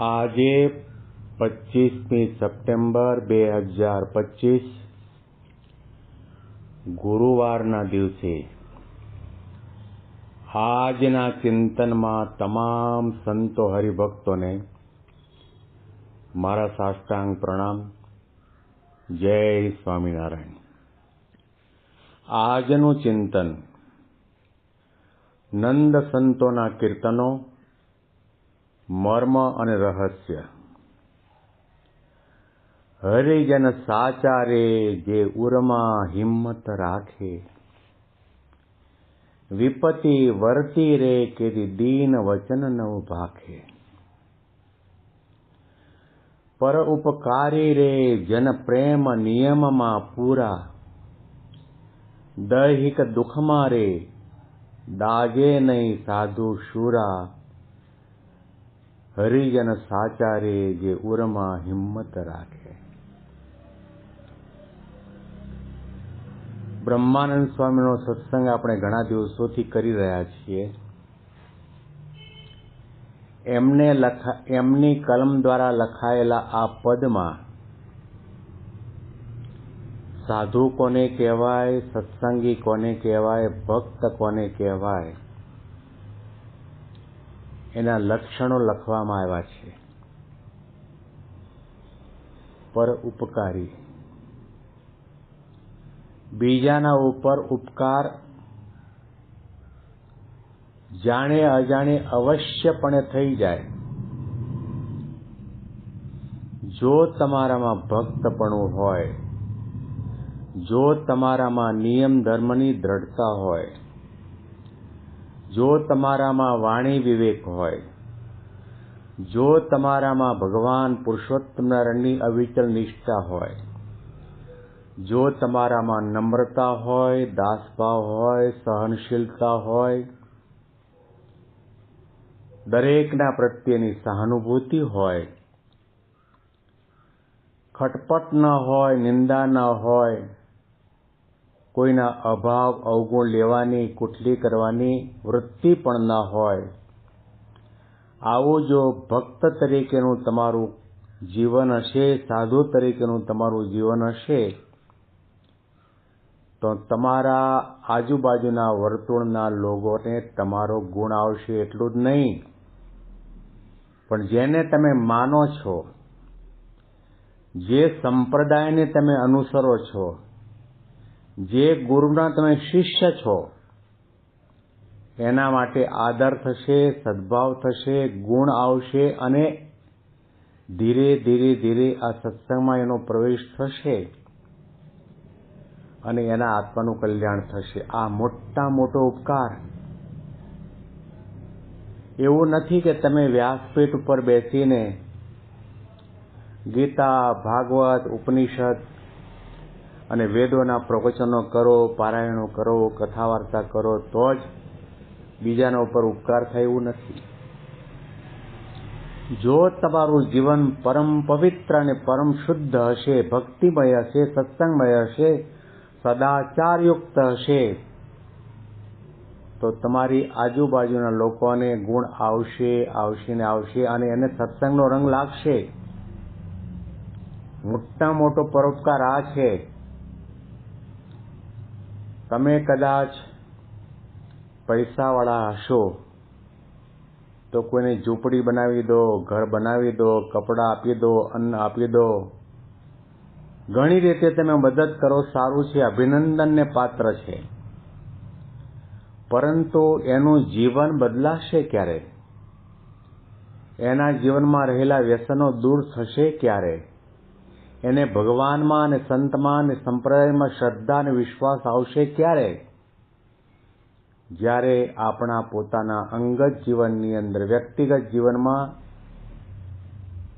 આજે પચીસમી સપ્ટેમ્બર બે હજાર પચીસ ગુરુવારના દિવસે. આજના ચિંતનમાં તમામ સંતો હરિભક્તોને મારા સાષ્ટાંગ પ્રણામ. જય સ્વામિનારાયણ. આજનું ચિંતન નંદ સંતોના કીર્તનો મર્મ અને રહસ્ય. હરિજન સાચા રે જે ઉરમાં હિંમત રાખે. વિપતિ વર્તી રે કેરી દીન વચન નવ ભાખે. પર ઉપકારી રે જન પ્રેમ નિયમમાં પૂરા. દૈહિક દુઃખમાં રે દાગે નહીં સાધુ શુરા. હરિજન સાચારે જે ઉરમાં હિંમત રાખે બ્રહ્માનંદ સ્વામીનો સત્સંગ આપણે ઘણા દિવસોથી કરી રહ્યા છીએ. એમને લખા, એમની કલમ દ્વારા લખાયેલા આ પદમાં સાધુ કોને કહેવાય, સત્સંગી કોને કહેવાય, ભક્ત કોને કહેવાય? એના લક્ષણો લખવામાં આવ્યા છે. પર ઉપકારી. બીજાના ઉપર ઉપકાર. જાણે અજાણે અવશ્યપણે થઈ જાય. જો તમારામાં ભક્તપણું હોય, જો તમારામાં નિયમ ધર્મની દ્રઢતા હોય જો તમારામાં વાણી વિવેક હોય, જો તમારામાં ભગવાન પુરુષોત્તમ નારાયણની અવિચલ નિષ્ઠા હોય, જો તમારામાં નમ્રતા હોય, દાસભાવ હોય, સહનશીલતા હોય, દરેકના પ્રત્યેની સહાનુભૂતિ હોય, ખટપટ ન હોય, નિંદા ન હોય કોઈના અભાવ, અવગુણ લેવાની, કુટલી કરવાની વૃત્તિ પણ ન હોય. આવું જો ભક્ત તરીકેનું તમારું જીવન હશે, સાધુ તરીકેનું તમારું જીવન હશે, તો તમારા આજુબાજુના વર્તુળના લોકોને તમારો ગુણ આવશે એટલું જ નહીં. પણ જેને તમે માનો છો, જે સંપ્રદાયને તમે અનુસરો છો જે ગુરુના તમે શિષ્ય છો, એના માટે આદર થશે, સદભાવ થશે, ગુણ આવશે અને ધીરે ધીરે ધીરે આ સત્સંગમાં એનો પ્રવેશ થશે અને એના આત્માનું કલ્યાણ થશે. આ મોટા મોટો ઉપકાર. એવું નથી કે તમે વ્યાસપીઠ ઉપર બેસીને ગીતા, ભાગવત, ઉપનિષદ અને વેદોના પ્રવચનો કરો, પારાયણો કરો કથા વાર્તા કરો, તો જ બીજાના ઉપર ઉપકાર થાય એવું નથી. જો તમારું જીવન પરમ પવિત્ર અને પરમ શુદ્ધ હશે, ભક્તિમય હશે, સત્સંગમય હશે, સદાચારયુક્ત હશે, તો તમારી આજુબાજુના લોકોને ગુણ આવશે આવશે ને આવશે અને એને સત્સંગનો રંગ લાગશે. મોટા મોટો પરોપકાર આ છે. તમે કદાચ પૈસાવાળા હશો તો કોઈને ઝૂંપડી બનાવી દો, ઘર બનાવી દો, કપડાં આપી દો, અન્ન આપી દો. ઘણી રીતે તમે મદદ કરો, સારું છે, અભિનંદનને પાત્ર છે. પરંતુ એનું જીવન બદલાશે ક્યારે? એના જીવનમાં રહેલા વ્યસનો દૂર થશે ક્યારે? એને ભગવાનમાં અને સંતમાં અને સંપ્રદાયમાં શ્રદ્ધા અને વિશ્વાસ આવશે ક્યારે? જ્યારે આપણા પોતાના અંગત જીવનની અંદર, વ્યક્તિગત જીવનમાં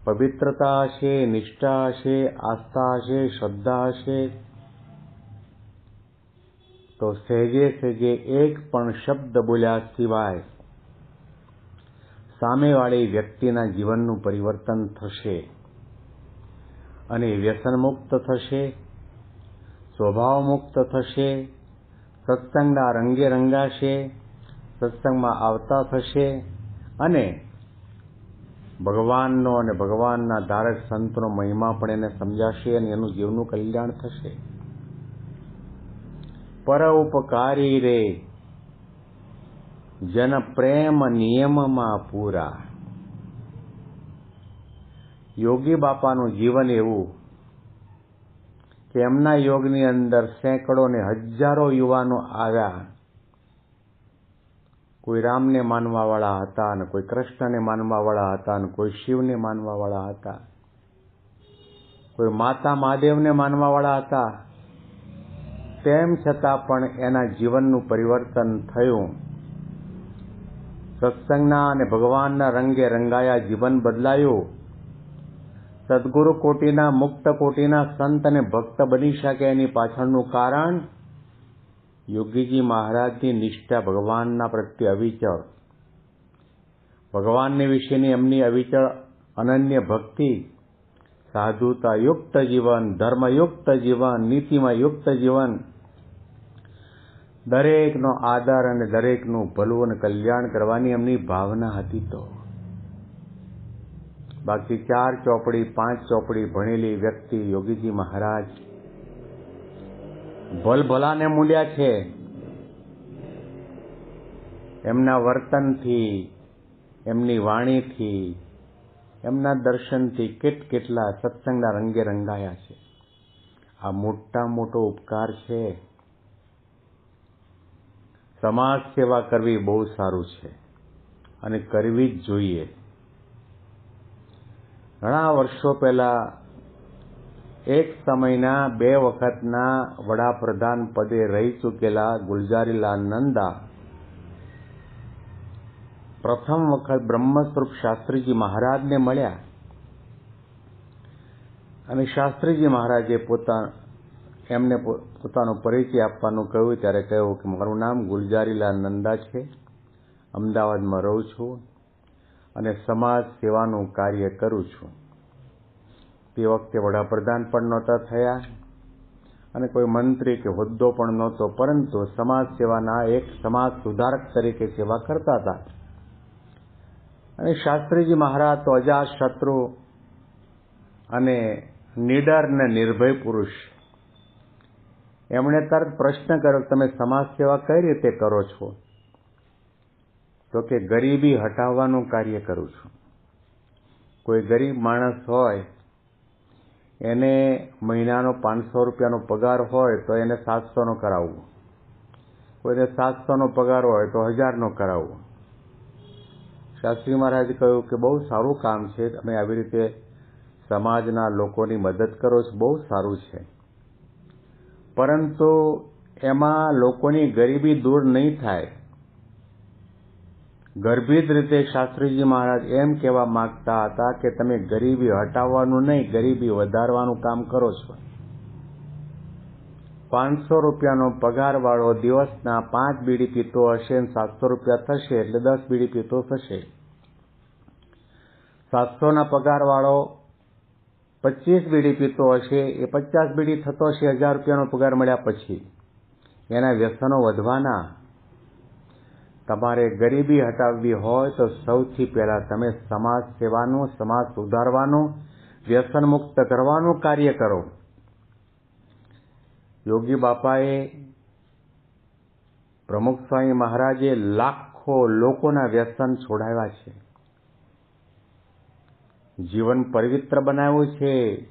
પવિત્રતા હશે, નિષ્ઠા હશે, આસ્થા હશે, શ્રદ્ધા હશે, તો સહેજે સહેજે એક પણ શબ્દ બોલ્યા સિવાય સામેવાળી વ્યક્તિના જીવનનું પરિવર્તન થશે. અને વ્યસન મુક્ત થશે સ્વભાવ મુક્ત થશે, સત્સંગના રંગે રંગાશે, સત્સંગમાં આવતા થશે અને ભગવાનનો અને ભગવાનના ધારક સંતનો મહિમા પણ એને સમજાશે અને એનું જીવનું કલ્યાણ થશે. પર ઉપકારી રે, જન પ્રેમ નિયમમાં પૂરા. યોગી બાપાનું જીવન એવું કે એમના યોગની અંદર સેંકડો ને હજારો યુવાનો આવ્યા. કોઈ રામને માનવા વાળા હતા અને કોઈ કૃષ્ણને માનવાવાળા હતા અને કોઈ શિવને માનવાવાળા હતા. કોઈ માતા મહાદેવને માનવાવાળા હતા. તેમ છતાં પણ એના જીવનનું પરિવર્તન થયું. સત્સંગના અને ભગવાનના રંગે રંગાયા જીવન બદલાયું. સદગુરુ કોટીના, મુક્ત કોટીના સંત અને ભક્ત બની શકે એની પાછળનું કારણ યોગીજી મહારાજની નિષ્ઠા ભગવાનના પ્રત્યે અવિચળ. ભગવાનને વિશેની એમની અવિચળ અનન્ય ભક્તિ, સાધુતા યુક્ત જીવન, ધર્મયુક્ત જીવન નીતિમાં યુક્ત જીવન, દરેકનો આદર અને દરેકનું ભલું અને કલ્યાણ કરવાની એમની ભાવના હતી તો. બાકી ચાર ચોપડી, પાંચ ચોપડી ભણેલી વ્યક્તિ યોગીજી મહારાજ ભલભલાને મૂલ્યા છે. એમના વર્તનથી, એમની વાણીથી, એમના દર્શનથી કેટ કેટલા સત્સંગના રંગે રંગાયા છે. આ મોટા મોટો ઉપકાર છે. સમાજ સેવા કરવી બહુ સારું છે અને કરવી જ જોઈએ. ઘણા વર્ષો પહેલા એક સમયના બે વખતના વડાપ્રધાન પદે રહી ચૂકેલા ગુલઝારીલાલ નંદા પ્રથમ વખત બ્રહ્મસ્વરૂપ શાસ્ત્રીજી મહારાજને મળ્યા. અને શાસ્ત્રીજી મહારાજે પોતા એમને પોતાનો પરિચય આપવાનું કહ્યું. ત્યારે કહ્યું કે મારું નામ ગુલઝારીલાલ નંદા છે. અમદાવાદમાં રહું છું. અને સમાજ સેવાનું કાર્ય કરું છું. તે વખતે વડાપ્રધાન પણ નહોતા થયા અને કોઈ મંત્રી કે હોદ્દો પણ નહોતો, પરંતુ સમાજ સેવાના એક સમાજ સુધારક તરીકે સેવા કરતા હતા. અને શાસ્ત્રીજી મહારાજ તો અજાત શત્રુ અને નિડર ને નિર્ભય પુરુષ. એમણે તરત પ્રશ્ન કર્યો તમે સમાજ સેવા કઈ રીતે કરો છો? તો કે ગરીબી હટાવવાનું કાર્ય કરું છું. કોઈ ગરીબ માણસ હોય, એને મહિનાનો પાંચસો રૂપિયાનો પગાર હોય તો એને સાતસોનો કરાવવો. કોઈને સાતસોનો પગાર હોય તો હજારનો કરાવવો. શાસ્ત્રી મહારાજે કહ્યું કે બહુ સારું કામ છે, તમે આવી રીતે સમાજના લોકોની મદદ કરો છો, બહુ સારું છે. પરંતુ એમાં લોકોની ગરીબી દૂર નહીં થાય. ગર્ભિત રીતે શાસ્ત્રીજી મહારાજ એમ કહેવા માંગતા હતા કે તમે ગરીબી હટાવવાનું નહીં, ગરીબી વધારવાનું કામ કરો છો. પાંચસો રૂપિયાનો પગાર વાળો દિવસના પાંચ બીડી પીતો હશે સાતસો રૂપિયા થશે એટલે દસ બીડી પીતો થશે. સાતસોના પગાર વાળો પચીસ બીડી પીતો હશે, એ પચાસ બીડી થતો હશે, હજાર રૂપિયાનો પગાર મળ્યા પછી. એના વ્યસનો વધવાના. તમારે ગરીબી હટાવવી હોય તો સૌથી પહેલા તમે સમાજ સેવાનું, સમાજ સુધારવાનું, વ્યસન મુક્ત કરવાનું કાર્ય કરો. યોગી બાપાએ પ્રમુખ સ્વામી મહારાજે લાખો લોકોના વ્યસન છોડાવ્યા છે. જીવન પવિત્ર બનાવ્યું છે,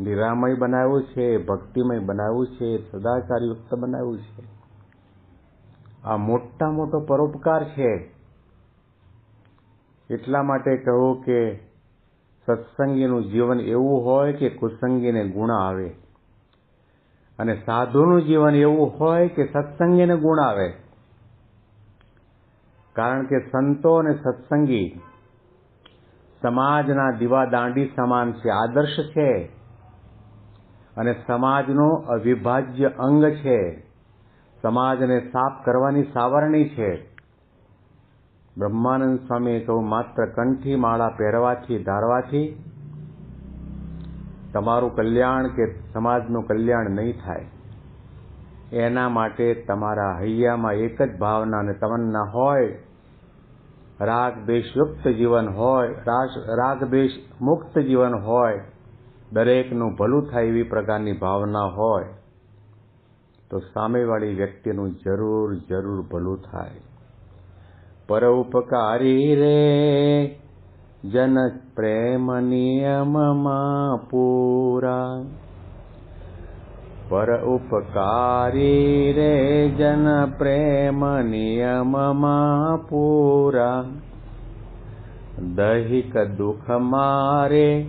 નિરામય બનાવ્યું છે, ભક્તિમય બનાવ્યું છે સદાચારયુક્ત બનાવ્યું છે. આ મોટા મોટો પરોપકાર છે. એટલા માટે કહું કે સત્સંગીનું જીવન એવું હોય કે કુસંગીને ગુણ આવે. અને સાધુનું જીવન એવું હોય કે સત્સંગીને ગુણ આવે. કારણ કે સંતો અને સત્સંગી સમાજના દીવા દાંડી સમાન છે, આદર્શ છે. અને સમાજનો અવિભાજ્ય અંગ છે. સમાજને સાફ કરવાની સાવરણી છે. બ્રહ્માનંદ સ્વામીએ કહ્યું માત્ર કંઠી માળા પહેરવાથી, ધારવાથી તમારું કલ્યાણ કે સમાજનું કલ્યાણ નહીં થાય. એના માટે તમારા હૈયામાં એક જ ભાવના અને તમન્ના હોય. રાગ દેશયુક્ત જીવન હોય રાગ દેશ મુક્ત જીવન હોય. દરેકનું ભલું થાય એવી પ્રકારની ભાવના હોય. તો સામેવાળી વ્યક્તિનું જરૂર જરૂર ભલું થાય. પરોપકારી રે, જન પ્રેમ નિયમમાં પૂરા પર ઉપકારી રે, જન પ્રેમ નિયમમાં પૂરા દૈહિક દુઃખ મારે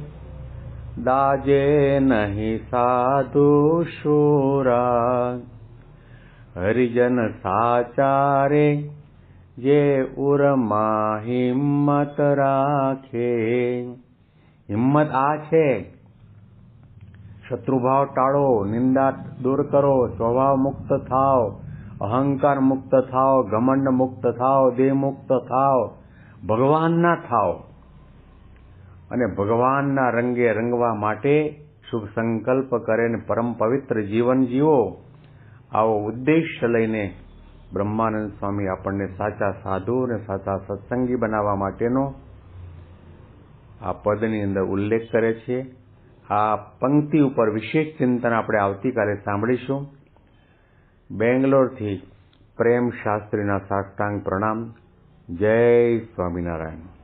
દાજે નહીં સાધુ શુરા હરિજન સાચારે જે ઉરમાં હિંમત રાખે. હિંમત આ છે, શત્રુભાવ ટાળો, નિંદા દૂર કરો, સ્વભાવ મુક્ત થાવ અહંકાર મુક્ત થાવ ઘમંડ મુક્ત થાવ દેહ મુક્ત થાવ ભગવાનના થાવ અને ભગવાનના રંગે રંગવા માટે શુભ સંકલ્પ કરે ને પરમ પવિત્ર જીવન જીવો, આવો ઉદ્દેશ્ય લઈને બ્રહ્માનંદ સ્વામી આપણને સાચા સાધુ અને સાચા સત્સંગી બનાવવા માટેનો આ પદની અંદર ઉલ્લેખ કરે છે. આ પંક્તિ ઉપર વિશેષ ચિંતન આપણે આવતીકાલે સાંભળીશું. બેંગ્લોરથી પ્રેમ શાસ્ત્રીના સાષ્ટાંગ પ્રણામ. જય સ્વામિનારાયણ.